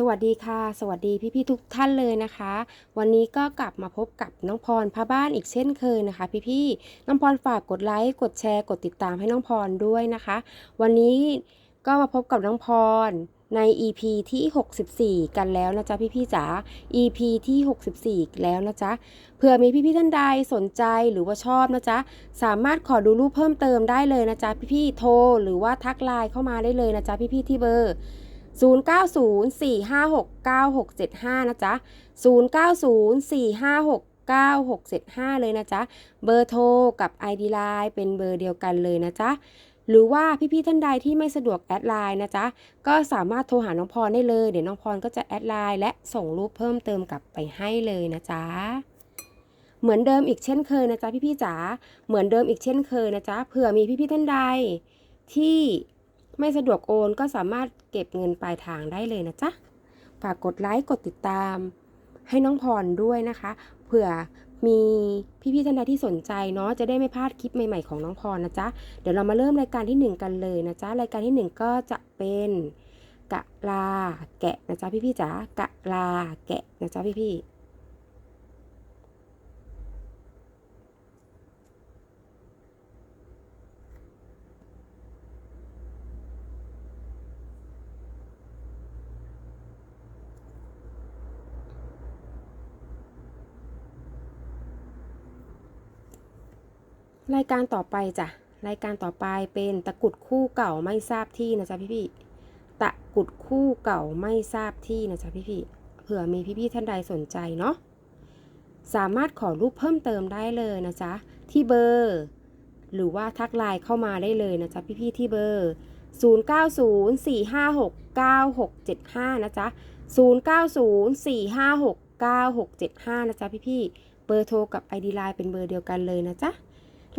สวัสดีค่ะ สวัสดีพี่ๆทุกท่านเลยนะคะ วันนี้ก็กลับมาพบกับน้องพรพาบ้านอีกเช่นเคยนะคะ พี่ๆน้องพรฝากกดไลค์กดแชร์กดติดตามให้น้องพรด้วยนะคะ วันนี้ก็มาพบกับน้องพรใน EP ที่ 64 กันแล้วนะจ๊ะพี่ๆจ๋า EP ที่ 64 แล้วนะจ๊ะเผื่อมีพี่ๆท่านใดสนใจหรือว่าชอบนะจ๊ะสามารถขอดูรูปเพิ่มเติมได้เลยนะจ๊ะพี่ๆโทรหรือว่าทักไลน์เข้ามาได้เลยนะจ๊ะพี่ๆที่เบอร์ 0904569675 นะจ๊ะ 0904569675 เลยนะจ๊ะ เบอร์โทรกับ ID Line เป็นเบอร์เดียวกันเลยนะจ๊ะ หรือว่าพี่ๆท่านใดที่ไม่สะดวกแอดไลน์นะจ๊ะ ก็สามารถโทรหาน้องพรได้เลย เดี๋ยวน้องพรก็จะแอดไลน์และส่งรูปเพิ่มเติมกลับไปให้เลยนะจ๊ะเหมือนเดิมอีกเช่นเคยนะจ๊ะพี่ๆจ๋า เหมือนเดิมอีกเช่นเคยนะจ๊ะ เผื่อมีพี่ๆท่านใดที่ ไม่สะดวกโอนก็สามารถเก็บเงินปลายทางได้เลยนะจ๊ะ ฝากกดไลค์ กดติดตาม ให้น้องพรด้วยนะคะ เผื่อมีพี่ๆท่านใดที่สนใจเนาะจะได้ไม่พลาดคลิปใหม่ๆของน้องพรนะจ๊ะ เดี๋ยวเรามาเริ่มรายการที่ 1 กันเลยนะจ๊ะ รายการที่ 1 ก็จะเป็นกะลาแกะนะจ๊ะพี่ๆจ๋ากะลาแกะนะจ๊ะพี่ๆ รายการต่อไปจ้ะ รายการต่อไปเป็นตะกุดคู่เก่าไม่ทราบที่นะจ๊ะพี่พี่ตะกุดคู่เก่าไม่ทราบที่นะจ๊ะพี่พี่เผื่อมีพี่พี่ท่านใดสนใจเนาะ สามารถขอรูปเพิ่มเติมได้เลยนะจ๊ะที่เบอร์ หรือว่าทักไลน์เข้ามาได้เลยนะจ๊ะพี่พี่ที่เบอร์ 0904569675 นะจ๊ะ 0904569675 นะจ๊ะพี่พี่เบอร์โทรกับ ID Line เป็นเบอร์เดียวกันเลยนะจ๊ะ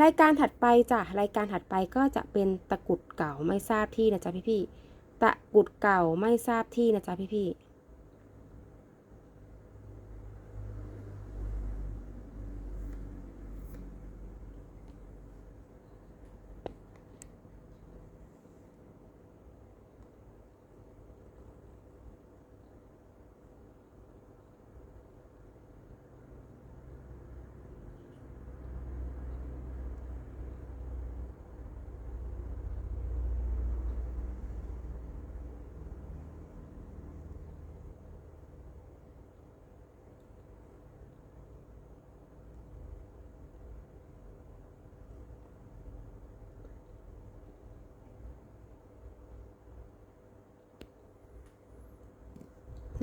รายการถัดไปจ้ะรายการถัดไปก็จะเป็นตะกุดเก่าไม่ทราบที่นะจ๊ะพี่พี่ตะกุดเก่าไม่ทราบที่นะจ๊ะพี่พี่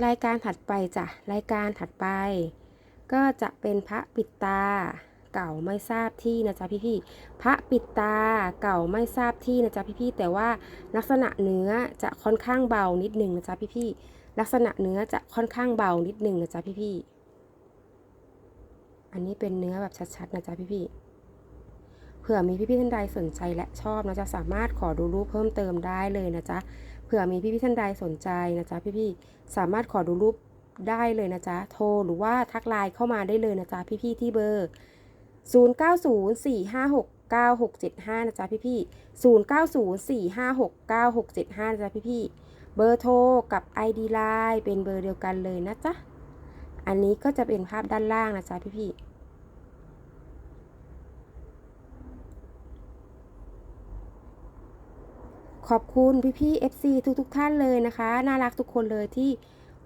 รายการถัดไปจ้ะรายการถัดไป ก็จะเป็นพระปิดตา เก่าไม่ทราบที่นะจ๊ะพี่ๆพระปิดตาเก่าไม่ทราบที่นะจ๊ะพี่ๆแต่ว่าลักษณะเนื้อจะค่อนข้างเบานิดหนึ่งนะจ๊ะพี่ๆลักษณะเนื้อจะค่อนข้างเบานิดหนึ่งนะจ๊ะพี่ๆอันนี้เป็นเนื้อแบบชัดๆนะจ๊ะพี่ๆเผื่อมีพี่ๆท่านใดสนใจและชอบนะจ๊ะสามารถขอดูรูปเพิ่มเติมได้เลยนะจ๊ะ ผื่อมีพี่ๆท่านใดสนใจนะจ๊ะพี่ๆสามารถขอดูรูปได้เลยนะจ๊ะโทรหรือว่าทักไลน์เข้ามาได้เลยนะจ๊ะพี่ๆที่เบอร์ 0904569675 นะจ๊ะพี่ๆ0904569675 นะจ๊ะพี่ๆเบอร์โทรกับ ID Line เป็นเบอร์เดียวกันเลยนะจ๊ะอันนี้ก็จะเป็นภาพด้านล่างนะจ๊ะพี่ๆ ขอบคุณพี่ๆ FC ทุกๆ ท่านเลยนะคะ น่ารักทุกคนเลยที่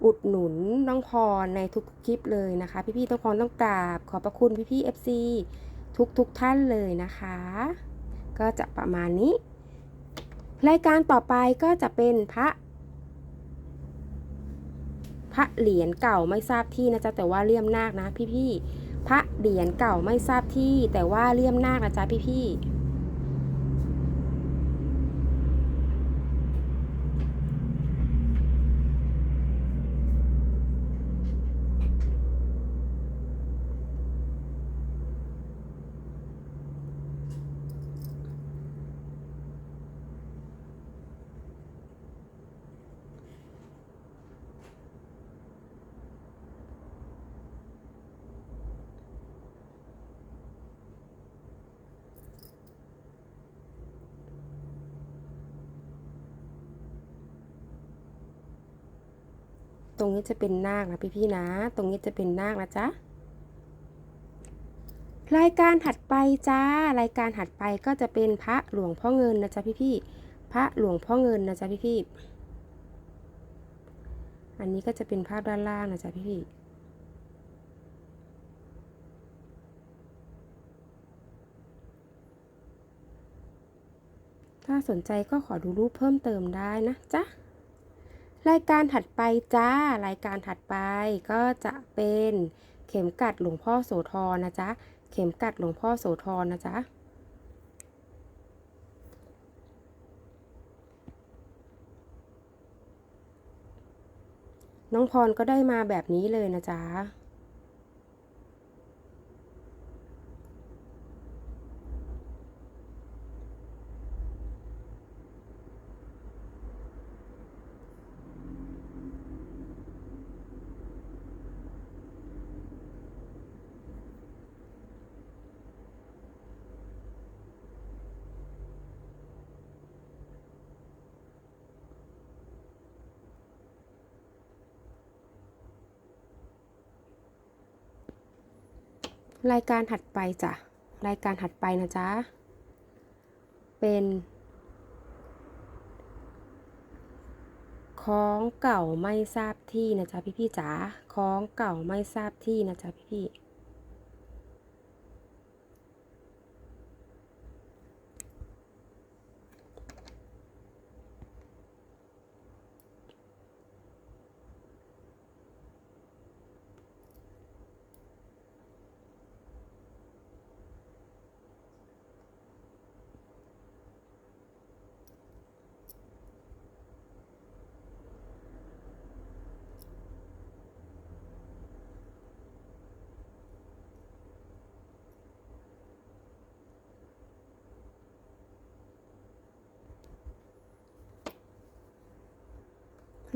อุดหนุนน้องพรในทุกคลิปเลยนะคะ พี่ๆต้องพรต้องกราบ ขอบพระคุณพี่ๆ FC ทุกๆ ท่านเลยนะคะ ก็จะประมาณนี้ รายการต่อไปก็จะเป็นพระ พระเหรียญเก่าไม่ทราบที่นะจ๊ะแต่ว่าเลี่ยมนาคนะพี่ๆ พระเหรียญเก่าไม่ทราบที่แต่ว่าเลี่ยมนาคนะจ๊ะพี่ๆ ตรงนี้จะเป็นนาคนะพี่ๆนะ ตรงนี้จะเป็นนาคนะจ๊ะรายการถัดไปจ้า รายการถัดไปก็จะเป็นพระหลวงพ่อเงินนะจ๊ะพี่ๆพระหลวงพ่อเงินนะจ๊ะพี่ๆอันนี้ก็จะเป็นภาพด้านล่างนะจ๊ะพี่ๆถ้าสนใจก็ขอดูรูปเพิ่มเติมได้นะจ๊ะ รายการถัดไปจ้า รายการถัดไปก็จะเป็นเข็มกัดหลวงพ่อโสธรนะจ๊ะ เข็มกัดหลวงพ่อโสธรนะจ๊ะน้องพรก็ได้มาแบบนี้เลยนะจ๊ะ รายการถัดไปจ้ะ รายการถัดไปนะจ๊ะ เป็นของเก่าไม่ทราบที่นะจ๊ะพี่พี่จ๋าของเก่าไม่ทราบที่นะจ๊ะพี่พี่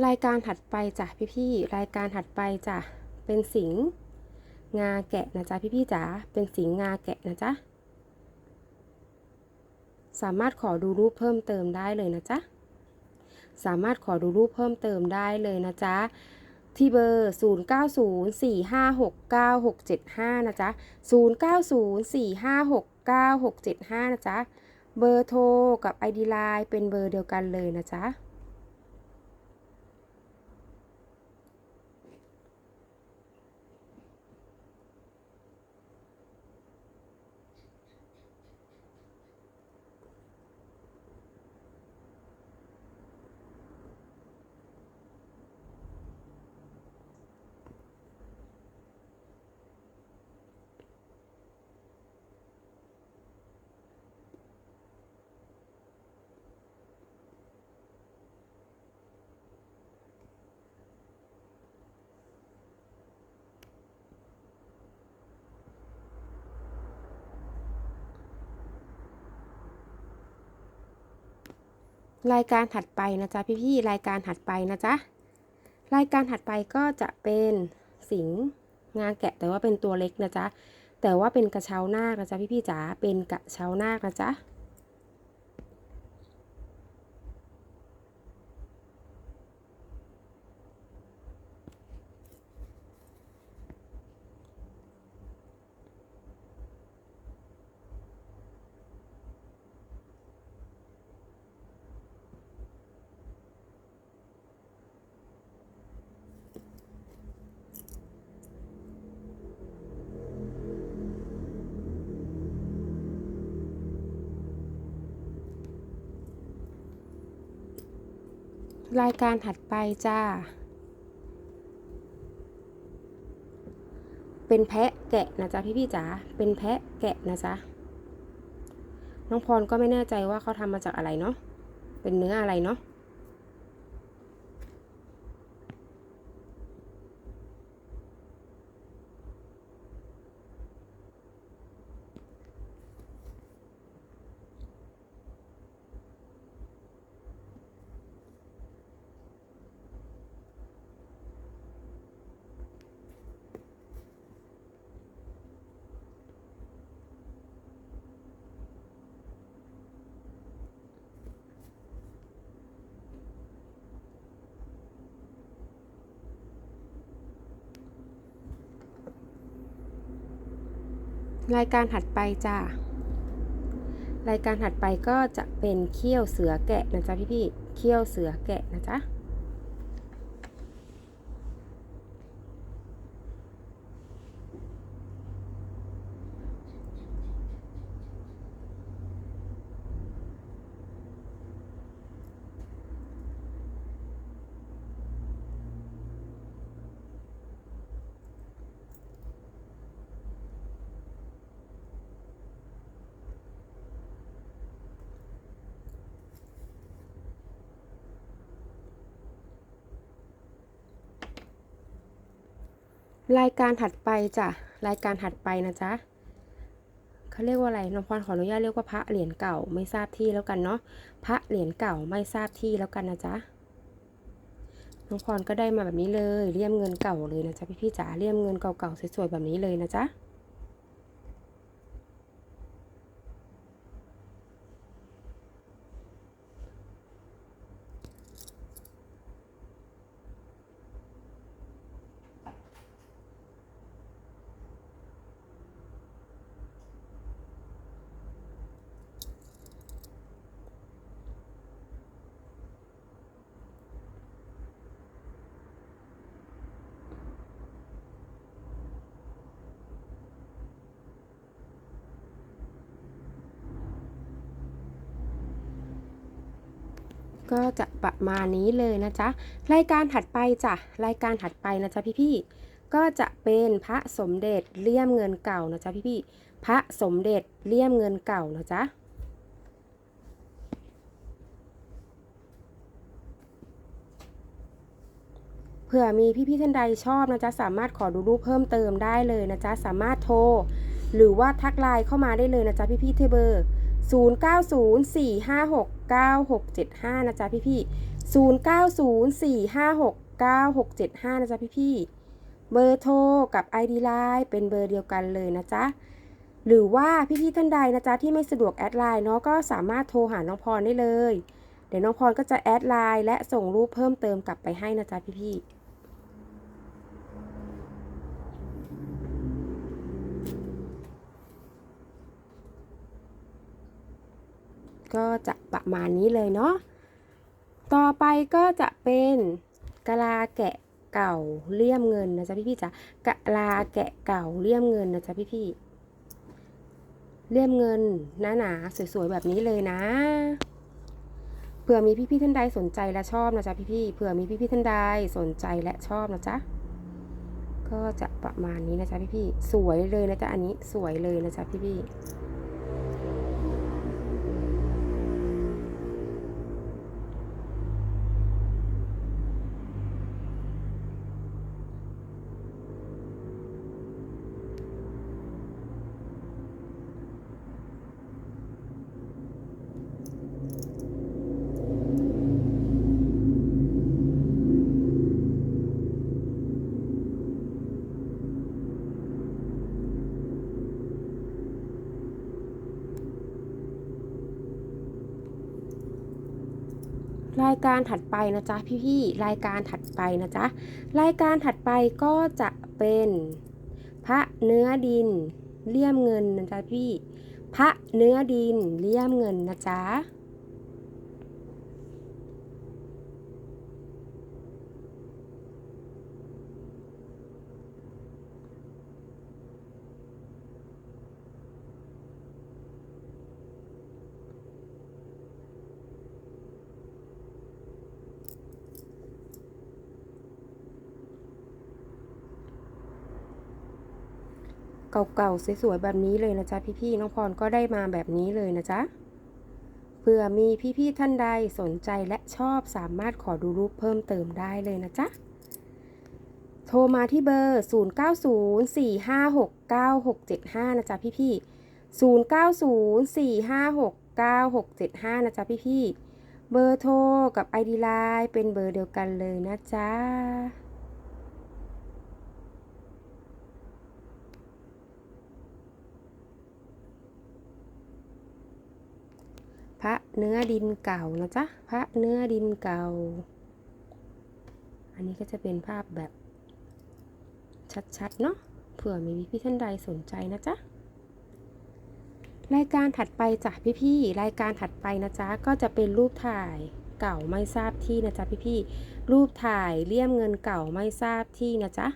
รายการถัดไปจ้ะพี่ๆรายการถัดไปจ้ะเป็นสิงห์งาแกะนะจ๊ะพี่ๆจ๋าเป็นสิงห์งาแกะนะจ๊ะสามารถขอดูรูปเพิ่มเติมได้เลยนะจ๊ะสามารถขอดูรูปเพิ่มเติมได้เลยนะจ๊ะที่เบอร์ 0904569675 นะจ๊ะ 0904569675 นะจ๊ะ เบอร์โทรกับ ID Line เป็นเบอร์เดียวกันเลยนะจ๊ะ รายการถัดไปนะจ๊ะพี่ๆรายการถัดไปนะจ๊ะรายการถัดไปก็จะเป็นสิงห์งาแกะแต่ว่าเป็นตัวเล็กนะจ๊ะแต่ว่าเป็นกระเช้านาคนะจ๊ะพี่ๆจ๋าเป็นกระเช้านาคนะจ๊ะ รายการถัดไปจ้า เป็นแพะแกะนะจ๊ะพี่ๆจ๋า เป็นแพะแกะนะจ๊ะ น้องพรก็ไม่แน่ใจว่าเขาทำมาจากอะไรเนาะ เป็นเนื้ออะไรเนาะ รายการถัดไปจ้ารายการถัดไปก็จะเป็นเขี้ยวเสือแกะนะจ๊ะพี่พี่เขี้ยวเสือแกะนะจ๊ะ รายการถัดไปจ้ะรายการถัดไปนะจ๊ะเขาเรียกว่าอะไรน้องพรขออนุญาตเรียกว่าพระเหรียญเก่าไม่ทราบที่แล้วกันเนาะพระเหรียญเก่าไม่ทราบที่แล้วกันนะจ๊ะน้องพรก็ได้มาแบบนี้เลยเลี่ยมเงินเก่าเลยนะจ๊ะพี่ๆจ๋าเลี่ยมเงินเก่าๆสวยๆแบบนี้เลยนะจ๊ะ ก็จะประมาณนี้เลยนะจ๊ะ รายการถัดไปจ้ะ รายการถัดไปนะจ๊ะพี่ๆ ก็จะเป็นพระสมเด็จเลี่ยมเงินเก่านะจ๊ะพี่ๆ พระสมเด็จเลี่ยมเงินเก่านะจ๊ะเผื่อมีพี่ๆท่านใดชอบนะจ๊ะสามารถขอดูรูปเพิ่มเติมได้เลยนะจ๊ะสามารถโทร หรือว่าทักไลน์เข้ามาได้เลยนะจ๊ะพี่ๆที่เบอร์ 0904569675 นะจ๊ะพี่ๆ0904569675 นะจ๊ะพี่ๆเบอร์โทรกับ ID Line เป็นเบอร์เดียวกันเลยนะจ๊ะหรือว่าพี่ๆท่านใดนะจ๊ะที่ไม่สะดวกแอดไลน์เนาะก็สามารถโทรหาน้องพรได้เลย เดี๋ยวน้องพรก็จะแอดไลน์และส่งรูปเพิ่มเติมกลับไปให้นะจ๊ะพี่ๆ ก็จะประมาณนี้เลยเนาะ ต่อไปก็จะเป็นกะลาแกะเก่าเลี่ยมเงินนะจ๊ะพี่ๆจ๋ากะลาแกะเก่าเลี่ยมเงินนะจ๊ะพี่ๆเลี่ยมเงินหนาๆสวยๆแบบนี้เลยนะ เผื่อมีพี่ๆท่านใดสนใจและชอบนะจ๊ะพี่ๆเผื่อมีพี่ๆท่านใดสนใจและชอบนะจ๊ะก็จะประมาณนี้นะจ๊ะพี่ๆสวยเลยนะจ๊ะอันนี้สวยเลยนะจ๊ะพี่ๆ รายการถัดไปนะจ๊ะพี่ๆรายการถัดไปนะจ๊ะรายการถัดไปก็จะเป็นพระเนื้อดินเลี่ยมเงินนะจ๊ะพี่ พระเนื้อดินเลี่ยมเงินนะจ๊ะ เก่าๆสวยๆแบบนี้เลยนะจ๊ะพี่ๆน้องพรก็ได้มาแบบนี้เลยนะจ๊ะเผื่อมีพี่ๆท่านใดสนใจและชอบสามารถขอดูรูปเพิ่มเติมได้เลยนะจ๊ะโทรมาที่เบอร์ 0904569675 นะจ๊ะพี่ๆ0904569675 นะจ๊ะพี่ๆเบอร์โทรกับ ID Line เป็นเบอร์เดียวกันเลยนะจ๊ะ พระเนื้อดินเก่านะจ๊ะพระเนื้อดินเก่า อันนี้ก็จะเป็นภาพแบบชัดๆเนาะเผื่อมีพี่ท่านใดสนใจนะจ๊ะรายการถัดไปจ้ะพี่ๆรายการถัดไปนะจ๊ะก็จะเป็นรูปถ่ายเก่าไม่ทราบที่นะจ๊ะพี่ๆรูปถ่ายเลี่ยมเงินเก่าไม่ทราบที่นะจ๊ะ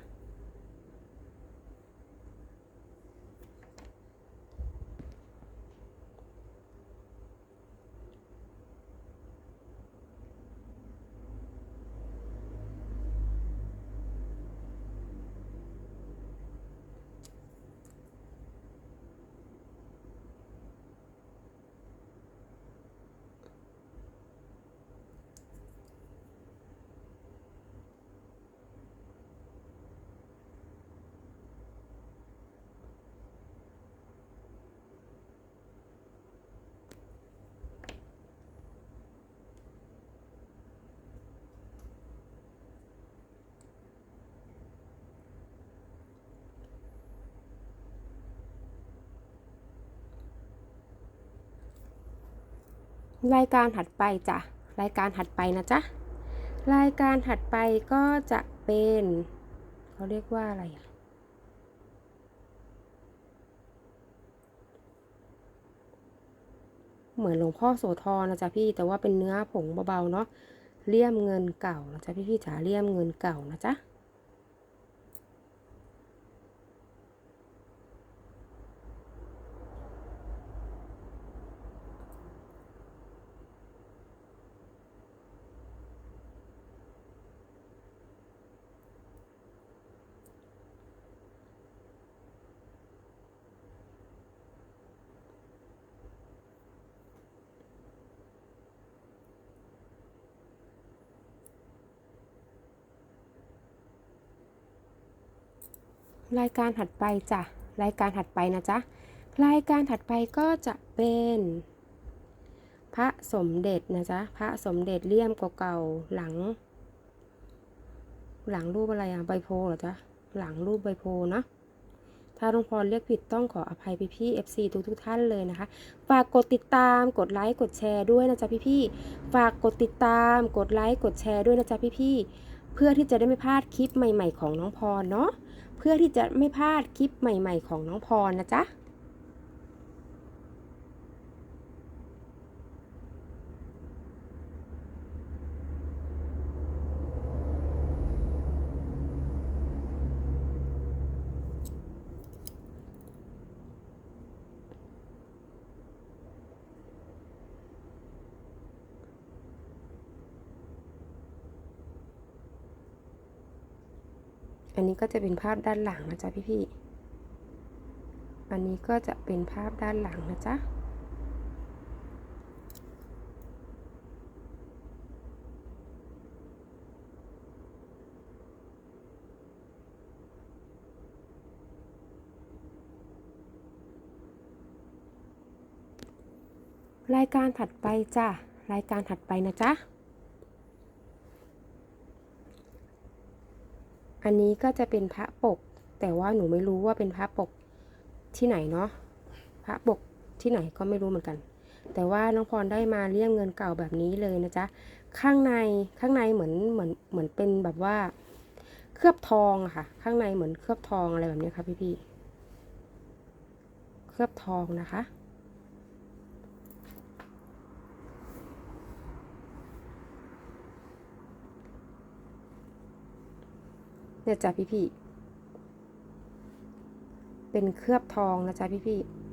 รายการถัดไปจ้ะรายการถัดไปนะจ๊ะรายการถัดไปก็จะเป็นเขาเรียกว่าอะไรอะเหมือนหลวงพ่อโสธรนะจ๊ะพี่แต่ว่าเป็นเนื้อผงเบาๆเนาะเลี่ยมเงินเก่านะจ๊ะพี่ๆจ๋าเลี่ยมเงินเก่านะจ๊ะ รายการถัดไปจ้ะรายการถัดไปนะจ๊ะรายการถัดไปก็จะเป็น พระสมเด็จนะจ๊ะพระสมเด็จเลี่ยมเก่าๆหลัง หลังรูปอะไรอะใบโพเหรอจ๊ะหลังรูปใบโพเนอะถ้าลุงพรเรียกผิดต้องขออภัยพี่พี่ FC ทุกทุกท่านเลยนะคะ ฝากกดติดตามกดไลค์กดแชร์ด้วยนะจ๊ะพี่พี่ ฝากกดติดตามกดไลค์กดแชร์ด้วยนะจ๊ะพี่พี่ เพื่อที่จะได้ไม่พลาดคลิปใหม่ ๆ ของน้องพรเนาะ พื่อที่จะไม่พลาดคลิปใหม่ ๆ ของน้องพรนะจ๊ะ อันนี้ก็จะเป็นภาพด้านหลังนะจ๊ะพี่ๆ อันนี้ก็จะเป็นภาพด้านหลังนะจ๊ะรายการถัดไปจ้ะ รายการถัดไปนะจ๊ะ อันนี้ก็จะเป็นพระปก แต่ว่าหนูไม่รู้ว่าเป็นพระปกที่ไหนเนาะพระปกที่ไหนก็ไม่รู้เหมือนกัน แต่ว่าน้องพรได้มาเลี่ยมเงินเก่าแบบนี้เลยนะจ๊ะข้างในข้างในเหมือนเหมือนเหมือนเป็นแบบว่า เคลือบทองอะค่ะ ข้างในเหมือนเคลือบทองอะไรแบบนี้ค่ะพี่ๆเคลือบทองนะคะ เนี่ยจ้ะพี่พี่ๆเป็นเคลือบทองนะจ๊ะพี่พี่ๆ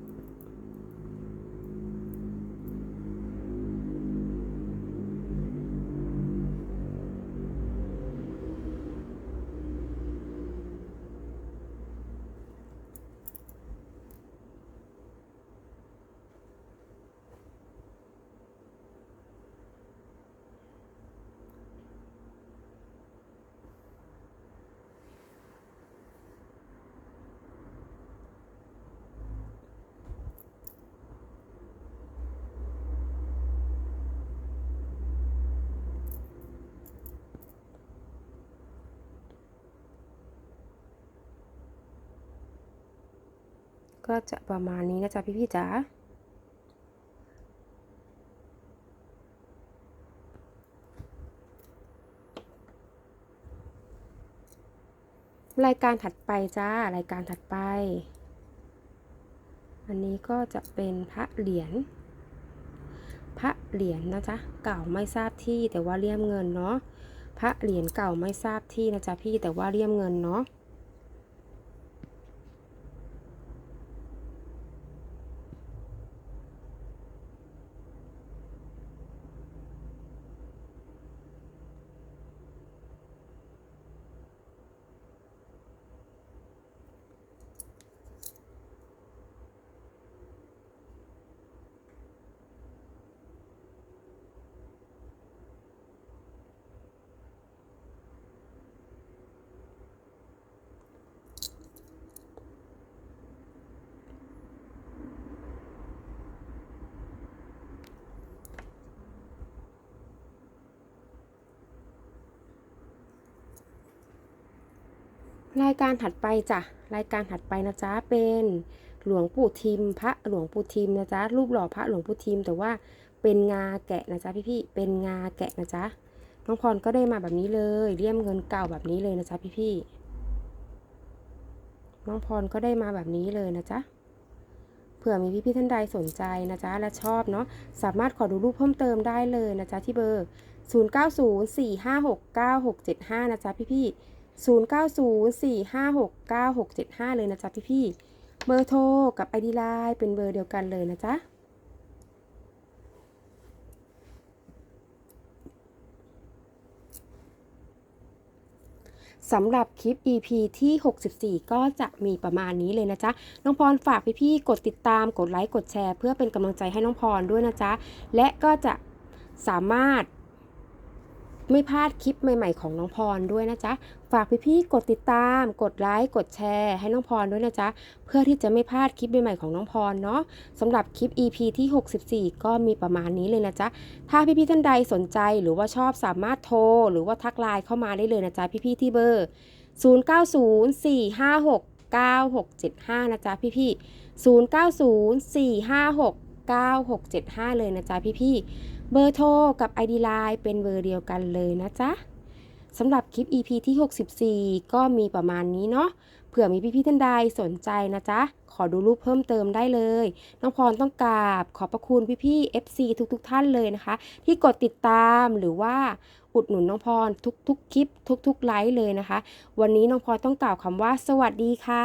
ก็จะประมาณนี้นะจ๊ะพี่พี่ๆจ๋ารายการถัดไปจ้า รายการถัดไป อันนี้ก็จะเป็นพระเหรียญ พระเหรียญนะจ๊ะ เก่าไม่ทราบที่แต่ว่าเลี่ยมเงินเนาะ พระเหรียญเก่าไม่ทราบที่นะจ๊ะพี่แต่ว่าเลี่ยมเงินเนาะ รายการถัดไปจ้ะ รายการถัดไปนะจ๊ะเป็นหลวงปู่ทิม พระหลวงปู่ทิมนะจ๊ะรูปหล่อพระหลวงปู่ทิม แต่ว่าเป็นงาแกะนะจ๊ะพี่ๆเป็นงาแกะนะจ๊ะน้องพรก็ได้มาแบบนี้เลยเลี่ยมเงินเก่าแบบนี้เลยนะจ๊ะพี่ๆน้องพรก็ได้มาแบบนี้เลยนะจ๊ะเผื่อมีพี่ๆท่านใดสนใจนะจ๊ะและชอบเนาะสามารถขอดูรูปเพิ่มเติมได้เลยนะจ๊ะที่เบอร์ 0904569675นะจ๊ะพี่ๆ 0904569675 เลยนะจ๊ะพี่ๆเบอร์โทรกับ ID Line เป็นเบอร์เดียวกันเลยนะจ๊ะสำหรับคลิป EP ที่ 64 ก็จะมีประมาณนี้เลยนะจ๊ะ น้องพรฝากพี่ๆ กดติดตาม กดไลค์ กดแชร์ เพื่อเป็นกำลังใจให้น้องพรด้วยนะจ๊ะ และก็จะสามารถไม่พลาดคลิปใหม่ ๆ ของน้องพรด้วยนะจ๊ะ ฝากพี่ๆกดติดตาม กดไลค์ กดแชร์ ให้น้องพรด้วยนะจ๊ะ เพื่อที่จะไม่พลาดคลิปใหม่ๆของน้องพรเนาะสำหรับคลิป EP ที่ 64 ก็มีประมาณนี้เลยนะจ๊ะ ถ้าพี่ๆท่านใดสนใจหรือว่าชอบสามารถโทร หรือว่าทักไลน์เข้ามาได้เลยนะจ๊ะพี่ๆที่เบอร์ 0904569675 นะจ๊ะพี่ๆ0904569675 เลยนะจ๊ะพี่ๆ เบอร์โทรกับ ID Line เป็นเบอร์เดียวกันเลยนะจ๊ะ สำหรับคลิป EP ที่ 64 ก็มีประมาณนี้เนาะเผื่อมีพี่ๆท่านใดสนใจนะจ๊ะ ขอดูรูปเพิ่มเติมได้เลย น้องพรต้องกราบขอบพระคุณพี่ๆ FC ทุกๆ ท่านเลยนะคะ ที่กดติดตามหรือว่าอุดหนุนน้องพรทุกๆ คลิป ทุกๆ ไลฟ์เลยนะคะ วันนี้น้องพรต้องกล่าวคำว่า สวัสดีค่ะ